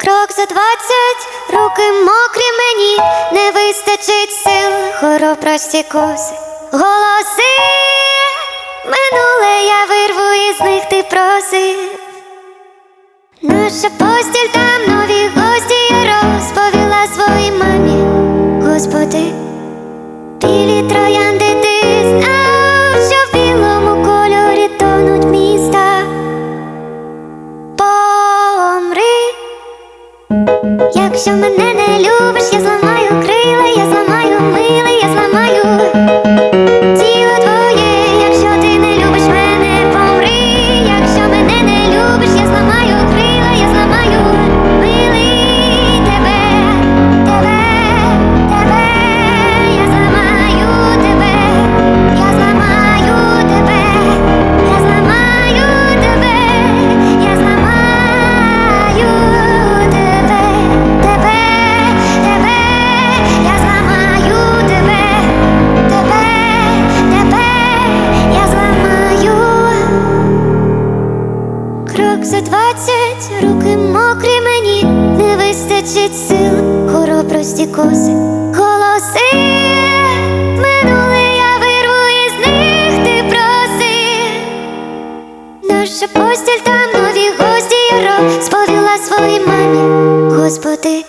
Крок за двадцять, руки мокрі мені, не вистачить сил, хоро прості коси, голоси. Минуле, я вирву із них ти просив. Наша постіль там нові гості я розповіла своїй мамі, Господи, якщо мене не любиш, я зламаю крила, я зламаю мили, я Крок за двадцять, руки мокрі мені, не вистачить сил, хоробрості коси, голоси. Минуле, я вирву із них ти проси, Наша постіль там нові гості я розповіла своїй мамі, Господи,